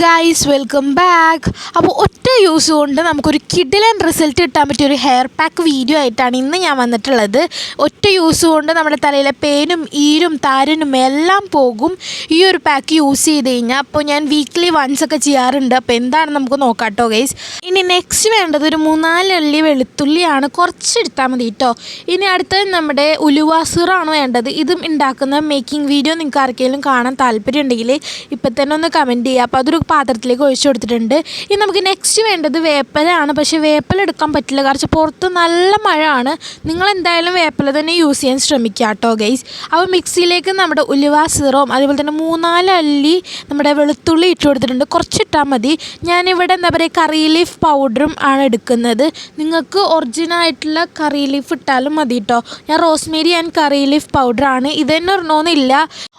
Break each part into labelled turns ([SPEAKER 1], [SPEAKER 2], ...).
[SPEAKER 1] Guys welcome back അപ്പോൾ ഒറ്റ use കൊണ്ട് നമുക്കൊരു കിഡിലൻ റിസൾട്ട് കിട്ടാൻ പറ്റിയ ഒരു ഹെയർ പാക്ക് വീഡിയോ ആയിട്ടാണ് ഇന്ന് ഞാൻ വന്നിട്ടുള്ളത്. ഒറ്റ യൂസ് കൊണ്ട് നമ്മുടെ തലയിലെ പേനും ഈരും താരനും എല്ലാം പോകും ഈ ഒരു പാക്ക് യൂസ് ചെയ്ത് കഴിഞ്ഞാൽ അപ്പോൾ ഞാൻ വീക്ക്ലി വൺസ് ഒക്കെ ചെയ്യാറുണ്ട്. അപ്പോൾ എന്താണ് നമുക്ക് നോക്കാം കേട്ടോ ഗൈസ് ഇനി നെക്സ്റ്റ് വേണ്ടത് ഒരു മൂന്നാൽ അള്ളി വെളുത്തുള്ളിയാണ്. കുറച്ച് എടുത്താൽ മതി കേട്ടോ ഇനി അടുത്തത് നമ്മുടെ ഉലുവാസുറാണ് വേണ്ടത്. ഇതും ഉണ്ടാക്കുന്ന മേക്കിംഗ് വീഡിയോ നിങ്ങൾക്ക് ആർക്കെങ്കിലും കാണാൻ താല്പര്യം ഉണ്ടെങ്കിൽ ഇപ്പം തന്നെ ഒന്ന് കമന്റ് ചെയ്യുക അപ്പോൾ അതൊരു പാത്രത്തിലേക്ക് ഒഴിച്ചു കൊടുത്തിട്ടുണ്ട്. ഇനി നമുക്ക് നെക്സ്റ്റ് വേണ്ടത് വേപ്പലാണ്. പക്ഷേ വേപ്പല എടുക്കാൻ പറ്റില്ല. കാരണം പുറത്ത് നല്ല മഴ ആണ് നിങ്ങൾ എന്തായാലും വേപ്പല തന്നെ യൂസ് ചെയ്യാൻ ശ്രമിക്കുക കേട്ടോ ഗൈസ് അപ്പോൾ മിക്സിയിലേക്ക് നമ്മുടെ ഉലുവ സിറോം അതുപോലെ തന്നെ മൂന്നാൽ അല്ലി നമ്മുടെ വെളുത്തുള്ളി ഇട്ട് കൊടുത്തിട്ടുണ്ട്. കുറച്ചിട്ടാൽ മതി. ഞാനിവിടെ എന്താ പറയുക കറി ലീഫ് പൗഡറും ആണ് എടുക്കുന്നത്. നിങ്ങൾക്ക് ഒറിജിനൽ ആയിട്ടുള്ള കറി ലീഫ് ഇട്ടാലും മതി കേട്ടോ. ഞാൻ റോസ്മേരി ആൻഡ് കറി ലീഫ് പൗഡറാണ് ഇത് തന്നെ ഇടണമെന്നില്ല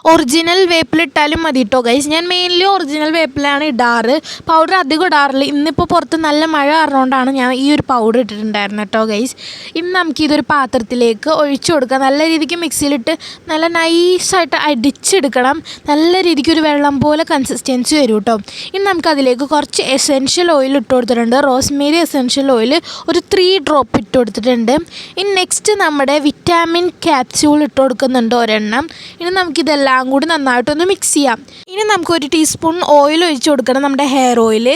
[SPEAKER 1] ഒറിജിനൽ വേപ്പിലിട്ടാലും മതി കേട്ടോ ഗൈസ് ഞാൻ മെയിൻലി ഒറിജിനൽ വേപ്പിലാണ് ഇടാറ്. പൗഡർ അധികം ഇടാറില്ല. ഇന്നിപ്പോൾ പുറത്ത് നല്ല മഴ കാരണമുണ്ടാണ് ഞാൻ ഈ ഒരു പൗഡർ ഇട്ടിട്ടുണ്ടായിരുന്നത് കേട്ടോ ഗൈസ് ഇന്ന് നമുക്ക് ഇതൊരു പാത്രത്തിലേക്ക് ഒഴിച്ചു കൊടുക്കാം. നല്ല രീതിക്ക് മിക്സിയിലിട്ട് നല്ല നൈസായിട്ട് അടിച്ചെടുക്കണം. നല്ല രീതിക്ക് ഒരു വെള്ളം പോലെ കൺസിസ്റ്റൻസി വരും കേട്ടോ ഇനി നമുക്കതിലേക്ക് കുറച്ച് എസെൻഷ്യൽ ഓയിൽ ഇട്ട് കൊടുത്തിട്ടുണ്ട്. റോസ്മേരി എസെൻഷ്യൽ ഓയിൽ ഒരു ത്രീ ഡ്രോപ്പ് ഇട്ട് കൊടുത്തിട്ടുണ്ട്. ഇനി നെക്സ്റ്റ് നമ്മുടെ വിറ്റാമിൻ ക്യാപ്സ്യൂൾ ഇട്ട് കൊടുക്കുന്നുണ്ട് ഒരെണ്ണം. ഇനി നമുക്കിതെല്ലാം കൂടി നന്നായിട്ടൊന്ന് മിക്സ് ചെയ്യാം. ഇനി നമുക്ക് ഒരു ടീസ്പൂൺ ഓയിൽ ഒഴിച്ച് കൊടുക്കണം നമ്മുടെ ഹെയർ ഓയിൽ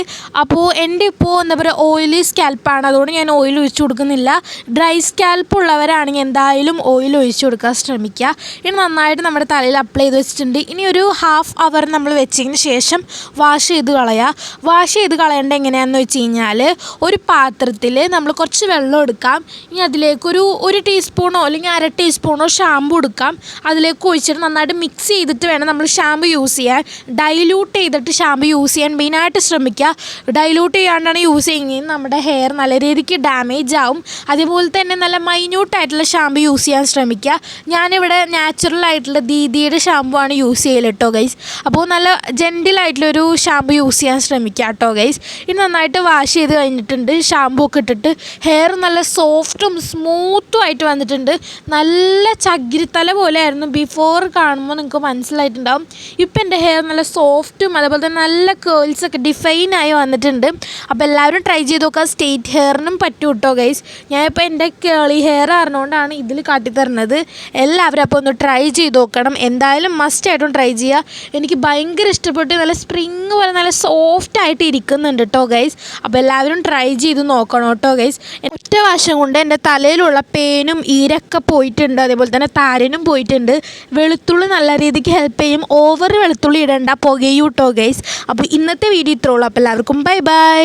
[SPEAKER 1] അപ്പോൾ എന്റെ ഇപ്പോൾ എന്താ പറയുക ഓയിലി സ്കാൽപ്പാണ് അതുകൊണ്ട് ഞാൻ ഓയിൽ ഒഴിച്ച് കൊടുക്കുന്നില്ല. ഡ്രൈ സ്കാൽപ്പ് ഉള്ളവരാണെങ്കിൽ എന്തായാലും ഓയിൽ ഒഴിച്ച് കൊടുക്കാൻ ശ്രമിക്കുക. ഇനി നന്നായിട്ട് നമ്മുടെ തലയിൽ അപ്ലൈ ചെയ്ത് വെച്ചിട്ടുണ്ട്. ഇനി ഒരു ഹാഫ് അവർ നമ്മൾ വെച്ചതിന് ശേഷം വാഷ് ചെയ്ത് കളയുക വാഷ് ചെയ്ത് കളയേണ്ട എങ്ങനെയാണെന്ന് വെച്ച് കഴിഞ്ഞാൽ ഒരു പാത്രത്തിൽ നമ്മൾ കുറച്ച് വെള്ളം എടുക്കാം. ഇനി അതിലേക്കൊരു ഒരു ടീസ്പൂണോ അല്ലെങ്കിൽ അര ടീസ്പൂണോ ഷാമ്പു എടുക്കാം. അതിലേക്ക് ഒഴിച്ചിട്ട് നന്നായിട്ട് മിക്സ് ചെയ്തിട്ട് വേണം നമ്മൾ ഷാമ്പു യൂസ് ചെയ്യാൻ. ഡൈല്യൂട്ട് ചെയ്തിട്ട് ഷാമ്പു യൂസ് ചെയ്യാൻ മെയിനായിട്ട് ശ്രമിക്കുക. ഡൈല്യൂട്ട് ചെയ്യാണ്ടാണ് യൂസ് ചെയ്യുന്നത്. നമ്മുടെ ഹെയർ നല്ല രീതിക്ക് ഡാമേജ് ആവും. അതേപോലെ തന്നെ നല്ല മൈന്യൂട്ടായിട്ടുള്ള ഷാമ്പു യൂസ് ചെയ്യാൻ ശ്രമിക്കുക. ഞാനിവിടെ നാച്ചുറൽ ആയിട്ടുള്ള ദീദിയുടെ ഷാമ്പു ആണ് യൂസ് ചെയ്യൽ കേട്ടോ ഗൈസ് അപ്പോൾ നല്ല ജെന്റിലായിട്ടുള്ളൊരു ഷാമ്പു യൂസ് ചെയ്യാൻ ശ്രമിക്കുക കേട്ടോ ഗൈസ് ഇത് നന്നായിട്ട് വാഷ് ചെയ്ത് കഴിഞ്ഞിട്ടുണ്ട്. ഷാമ്പു ഒക്കെ ഇട്ടിട്ട് ഹെയർ നല്ല സോഫ്റ്റും സ്മൂത്തും ആയിട്ട് വന്നിട്ടുണ്ട്. നല്ല ചകിരിത്തല പോലെ ആയിരുന്നു. ബിഫോർ കാണുമ്പോൾ നിങ്ങൾക്ക് മനസ്സിലായിട്ടുണ്ടാവും. ഇപ്പം എന്റെ ഹെയർ നല്ല സോഫ്റ്റും അതുപോലെ തന്നെ നല്ല കേൾസൊക്കെ ഡിഫൈൻ ആയി വന്നിട്ടുണ്ട്. അപ്പോൾ എല്ലാവരും ട്രൈ ചെയ്ത് നോക്കുക സ്റ്റേറ്റ് ഹെയറിനും പറ്റും കേട്ടോ ഗൈസ് ഞാനിപ്പോൾ എന്റെ കേളി ഹെയർ അറിഞ്ഞുകൊണ്ടാണ് ഇതിൽ കാട്ടിത്തരുന്നത്. എല്ലാവരും അപ്പോൾ ഒന്ന് ട്രൈ ചെയ്ത് നോക്കണം. എന്തായാലും മസ്റ്റ് ആയിട്ടും ട്രൈ ചെയ്യുക. എനിക്ക് ഭയങ്കര ഇഷ്ടപ്പെട്ട് നല്ല സ്പ്രിങ് പോലെ നല്ല സോഫ്റ്റ് ആയിട്ട് ഇരിക്കുന്നുണ്ട് കേട്ടോ ഗൈസ് അപ്പോൾ എല്ലാവരും ട്രൈ ചെയ്ത് നോക്കണം കേട്ടോ ഗൈസ് ഒറ്റ വശം കൊണ്ട് എന്റെ തലയിലുള്ള പേനും ഈരൊക്കെ പോയിട്ടുണ്ട്. അതേപോലെ തന്നെ താരനും പോയിട്ടുണ്ട്. വെളുത്തുള്ളി നല്ല രീതിക്ക് ഹെൽപ്പ് ചെയ്യും. ഓവർ വെളുത്തുള്ളി ഇടേണ്ട. പുകയൂട്ടോ ഗൈസ് അപ്പോൾ ഇന്നത്തെ വീഡിയോ ഇത്രേ ഉള്ളൂ. അപ്പോൾ എല്ലാവർക്കും ബൈ ബൈ